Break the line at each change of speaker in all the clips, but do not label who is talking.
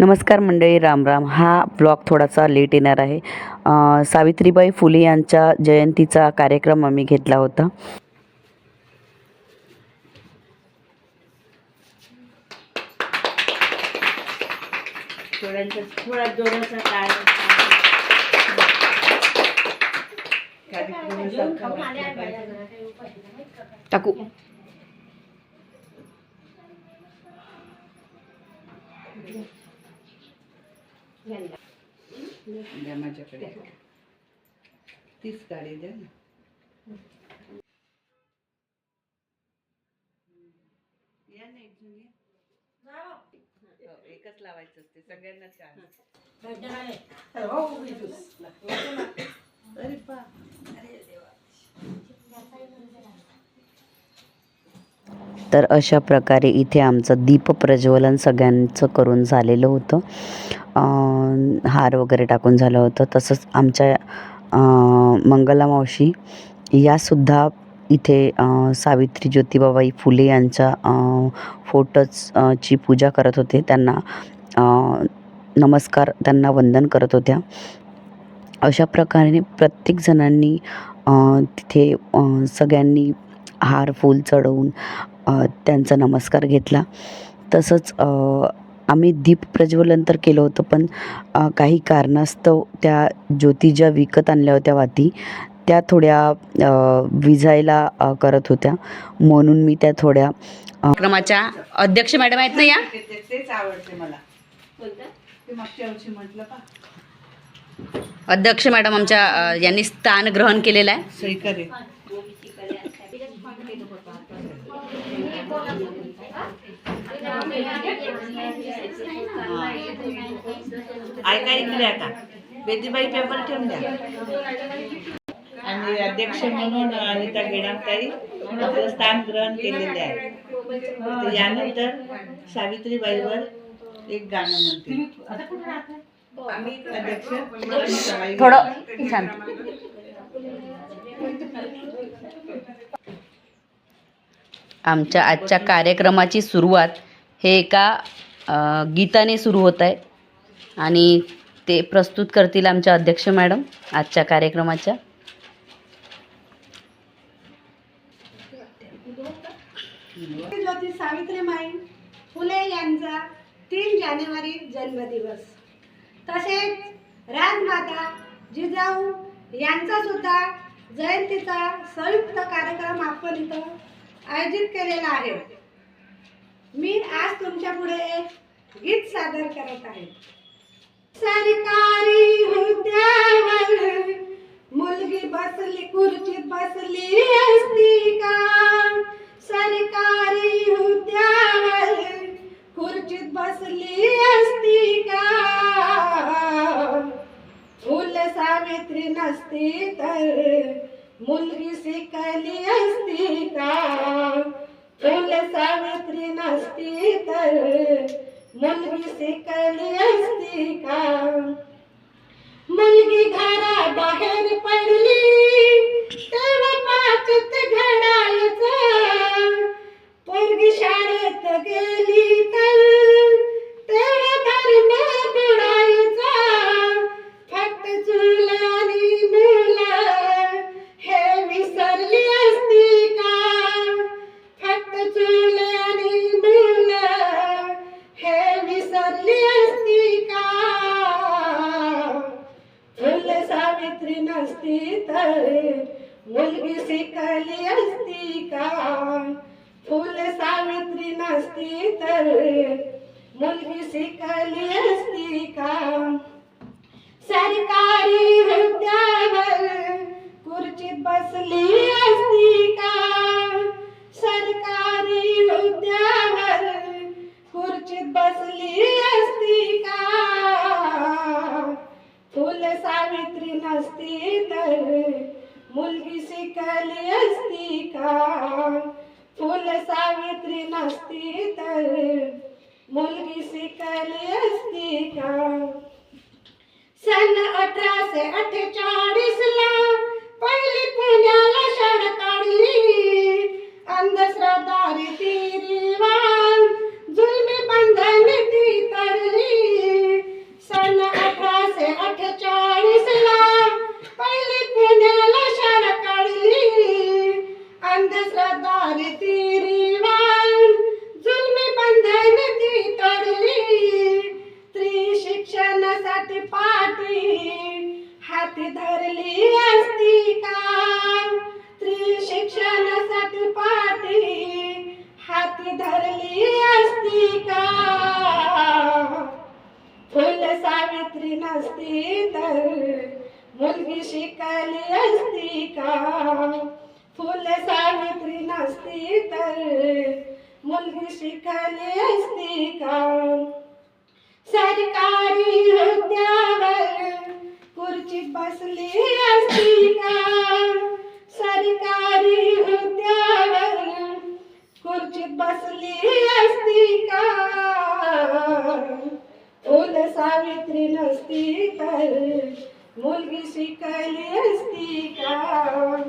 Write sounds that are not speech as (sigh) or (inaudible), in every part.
नमस्कार मंडळी राम राम. हा ब्लॉग थोडासा लेट येणार आहे. सावित्रीबाई फुले यांच्या जयंतीचा कार्यक्रम आम्ही घेतला होता. टाकू.
द्या माझ्याकडे तीच गाडी द्या ना. या ना एक या. हो, एकच लावायचं असते सगळ्यांना चान्स अरे बा अरे
तर अशा प्रकारे इथे आमचं दीप प्रज्वलन सगळ्यांचं करून झालेलं होतं. हार वगैरे टाकून झालं होतं. तसंच आमच्या मंगला मावशी यासुद्धा इथे सावित्री ज्योतिबाबाई फुले यांच्या फोटोजची फोटोच ची पूजा करत होते. त्यांना नमस्कार त्यांना वंदन करत होत्या. अशा प्रकारे प्रत्येक जणांनी तिथे सगळ्यांनी हार फूल चढवून त्यांचा नमस्कार घेतला. तसंच आम्ही दीप प्रज्वलन तर केलं होतं पण काही कारणास्तव त्या ज्योती ज्या विकत आणल्या होत्या वाती त्या थोड्या अ, करत होत्या. म्हणून मी त्या थोड्या कार्यक्रमाच्या अध्यक्ष मॅडम आहेत ना या? अध्यक्ष मॅडम आमच्या यांनी स्थान ग्रहण केलेलं आहे.
सही करे ऐका इकडे आता. बेदीबाई पेपर ठेवून द्या. आणि अध्यक्ष म्हणून अनिता गेडामताई आपलं स्थान ग्रहण केलेले आहे. तर यानंतर सावित्रीबाईवर एक गाणं म्हणते. अध्यक्ष
थोडं छान आमच्या आजच्या कार्यक्रमाची सुरुवात हे एका गीताने सुरू होत आहे. आणि ते प्रस्तुत करतील आमच्या अध्यक्ष मॅडम आजच्या कार्यक्रमाच्या.
ज्योती सावित्रीबाई फुले यांचा तीन जानेवारी जन्मदिवस. तसेच राजमाता जिजाऊ यांचा सुद्धा जयंतीचा संयुक्त कार्यक्रम आपण इथं आयोजित केलेला आहे. मी आज तुमच्यापुढे एक गीत सादर करत आहे. सरकारी हुद्यावर मुलगी बसली खुर्चीत बसली असती का? सरकारी हुद्यावर खुर्चीत बसली असती का? फुल सावित्री नसती तर मुलगी शिकली असती का? फुल सावित्री मुलगी शिकली असती का मुलगी घरा बाहेर पडली तेव्हा पाचत घडायचं. पोरगी शाळेत गेली तर तेव्हा धर्म झाली असती का फुल सावित्री नसती तर मुलगी शिकली असती का सरकारी हुद्द्यावर खुर्चीत बसली असती का सरकारी हुद्द्यावर खुर्चीत बसली असती का फुल सावित्री नसती तर मुलगी शिकली असती का? फुल सावित्री नसती तर मुलगी शिकली असती का? सन अठराशे अठ्ठे रात्री नसती तर मुलगी शिकली असती का? फुल सावित्री नसती तर मुलगी शिकली असती का? सरकारी हुद्द्यावर खुर्ची बसली असती का? सावित्री नसती तर मुलगी शिकली असती का?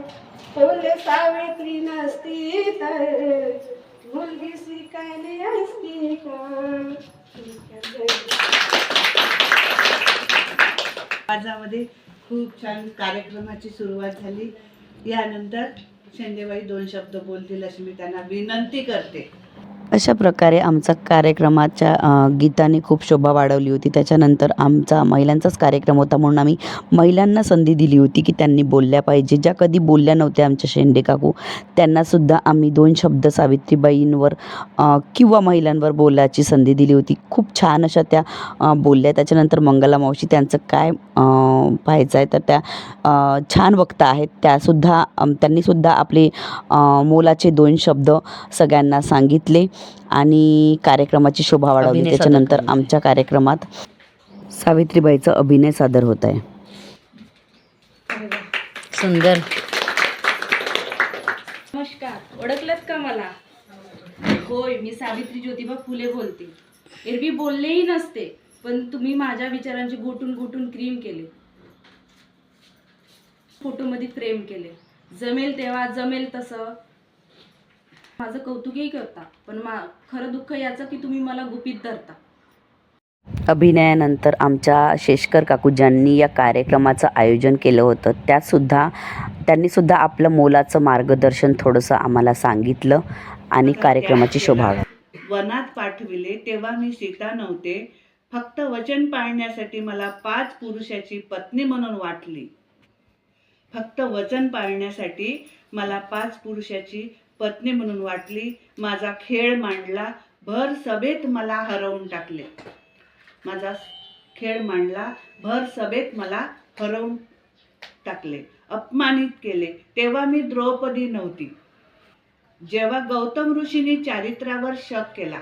फुल सावित्री नसती तर मुलगी शिकली असती का?
आवाजामध्ये खूप छान कार्यक्रमाची सुरुवात झाली. यानंतर शेंडेबाई दोन शब्द बोलतील अशी मी त्यांना विनंती करते.
अशा प्रकारे आमचा कार्यक्रमाच्या गीताने खूप शोभा वाढवली होती. त्याच्यानंतर आमचा महिलांचाच कार्यक्रम होता म्हणून आम्ही महिलांना संधी दिली होती की त्यांनी बोलल्या पाहिजे. ज्या कधी बोलल्या नव्हत्या आमच्या शेंडे काकू त्यांनासुद्धा आम्ही दोन शब्द सावित्रीबाईंवर किंवा महिलांवर बोलायची संधी दिली होती. खूप छान अशा त्या बोलल्या. त्याच्यानंतर मंगला मावशी त्यांचं काय पाहायचं आहे तर त्या छान वक्ता आहेत. त्यासुद्धा त्यांनीसुद्धा आपले मोलाचे दोन शब्द सगळ्यांना सांगितले. आणि कार्यक्रमाची शोभा वाढवली. त्याच्यानंतर. आमच्या कार्यक्रमात सावित्रीबाईचा अभिनय सादर होत आहे.
सुंदर.
नमस्कार. ओळखलत का मला? होय मी सावित्री ज्योतिबा फुले बोलते. एरवी बोललेही नसते पण तुम्ही माझ्या विचारांची गोटून गोटून क्रीम केले. फोटोमध्ये फ्रेम केले. जमेल तेव्हा जमेल तसं. माझं कौतुकही करता पण मा खरं दुःख याचं की तुम्ही मला गुपित धरता.
अभिनयानंतर आमच्या शेषकर काकू ज्यांनी या कार्यक्रमाचं आयोजन केलं होतं. त्यातसुद्धा त्यांनीसुद्धा आपलं मोलाचं मार्गदर्शन थोडंसं आम्हाला सांगितलं आणि कार्यक्रमाची शोभा.
वनात पाठविले तेव्हा मी सीता नव्हते. फक्त वचन पाळण्यासाठी मला पाच पुरुषाची पत्नी म्हणून वाटली. फक्त वचन पाळण्यासाठी मला पाच पुरुषाची पत्नी म्हणून वाटली माझा खेळ मांडला भर सभेत मला हरवून टाकले. माझा खेळ मांडला भर सभेत मला हरवून टाकले. अपमानित केले. तेव्हा मी द्रौपदी नव्हती. जेव्हा गौतम ऋषींनी चारित्र्यावर शक केला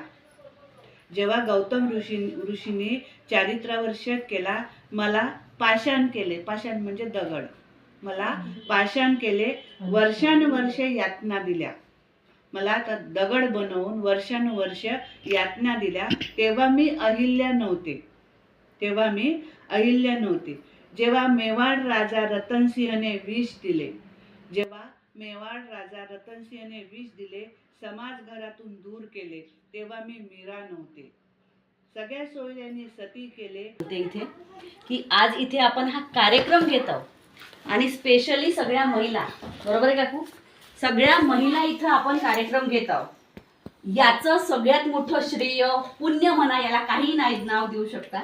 जेव्हा गौतम ऋषी ऋषींनी चारित्र्यावर शक केला मला पाषाण केले. पाषाण म्हणजे दगड. मला पाषाण केले वर्षानुवर्ष यातना दिल्या. मला आता दगड बनवून वर्षानुवर्ष यातना दिल्या तेव्हा मी अहिल्या नव्हते. तेव्हा मी अहिल्या नव्हते. जेव्हा मेवाड राजा रतनसिंहने विष दिले जेव्हा मेवाड राजा रतनसिंहने विष दिले समाज घरातून दूर केले तेव्हा मी मीरा नव्हते. सगळ्या सोयऱ्यांनी सती केले.
होते इथे की आज इथे आपण हा कार्यक्रम घेत आहोत. आणि स्पेशली सगळ्या महिला बरोबर आहे काकू सगळ्या महिला इथं आपण कार्यक्रम घेत आहोत. याचं सगळ्यात मोठं श्रेय पुण्य म्हणा याला काही नाही नाव देऊ शकता.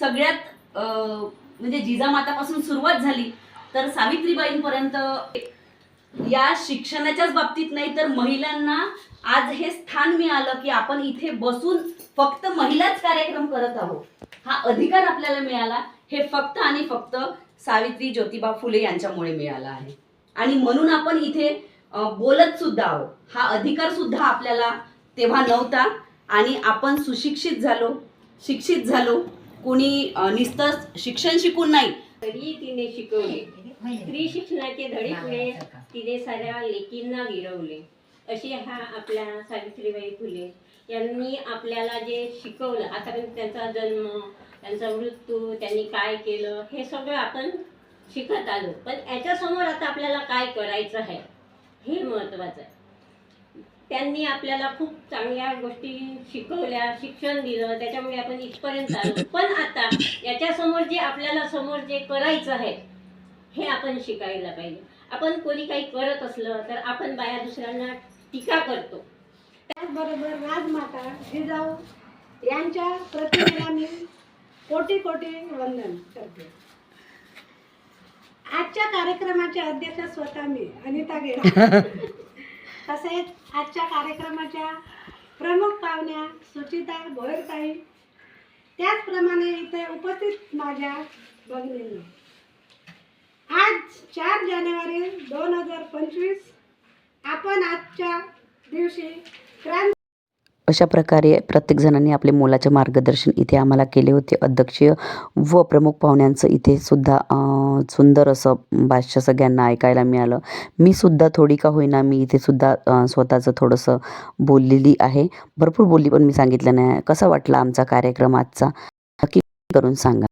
सगळ्यात म्हणजे जिजामातापासून सुरुवात झाली तर सावित्रीबाईंपर्यंत या शिक्षणाच्याच बाबतीत नाही तर महिलांना आज हे स्थान मिळालं की आपण इथे बसून फक्त महिलाच कार्यक्रम करत आहोत. हा अधिकार आपल्याला मिळाला. हे फक्त आणि फक्त सावित्री ज्योतिबा फुले यांच्यामुळे मिळाला आहे. आणि म्हणून आपण इथे बोलत सुद्धा आहो हा अधिकार सुद्धा आपल्याला तेव्हा नव्हता आणि आपण सुशिक्षित झालो शिक्षित झालो. कोणी अं, नुसतं शिक्षण शिकून नाही.
तरी तिने शिकवले. स्त्री शिक्षणाचे धडे पुढे तिने साऱ्या लेकींना गिरवले. असे हा आपल्या सावित्रीबाई फुले यांनी आपल्याला जे शिकवलं आतापर्यंत त्यांचा जन्म त्यांचा मृत्यू त्यांनी काय केलं हे सगळं आपण शिकत आलो. पण याच्यासमोर आता आपल्याला काय करायचं आहे? हे महत्त्वाचं आहे. त्यांनी आपल्याला खूप चांगल्या गोष्टी शिकवल्या शिक्षण दिलं त्याच्यामुळे आपण इथपर्यंत आलो. (laughs) पण आता याच्यासमोर जे आपल्याला समोर जे करायचं आहे हे आपण शिकायला पाहिजे. आपण कोणी काही करत असलं तर आपण बाया दुसऱ्यांना टीका करतो.
त्याचबरोबर राजमाता जिजाऊ यांच्या प्रतिमेला मी कोटी कोटी वंदन करते. आजच्या कार्यक्रमाचे अध्यक्ष स्वतः मी अनिता गेडा (laughs) तसेच आजच्या कार्यक्रमाच्या प्रमुख पाहुण्या सुचिता भोयरताई त्याचप्रमाणे त्याचप्रमाणे इथे उपस्थित माझ्या भगिनींनो. आज चार जानेवारी दोन हजार पंचवीस आपण आजच्या दिवशी क्रांती
अशा प्रकारे प्रत्येकजणांनी आपले मोलाचे मार्गदर्शन इथे आम्हाला केले होते. अध्यक्षीय व प्रमुख पाहुण्यांचं इथे सुद्धा सुंदर असं भाष्य सगळ्यांना ऐकायला मिळालं. मी सुद्धा थोडी का होईना मी इथे सुद्धा स्वतःचं थोडंसं बोललेली आहे. भरपूर बोलली पण मी सांगितलं नाही. कसा वाटला आमचा कार्यक्रम आजचा? नक्की करून सांगा.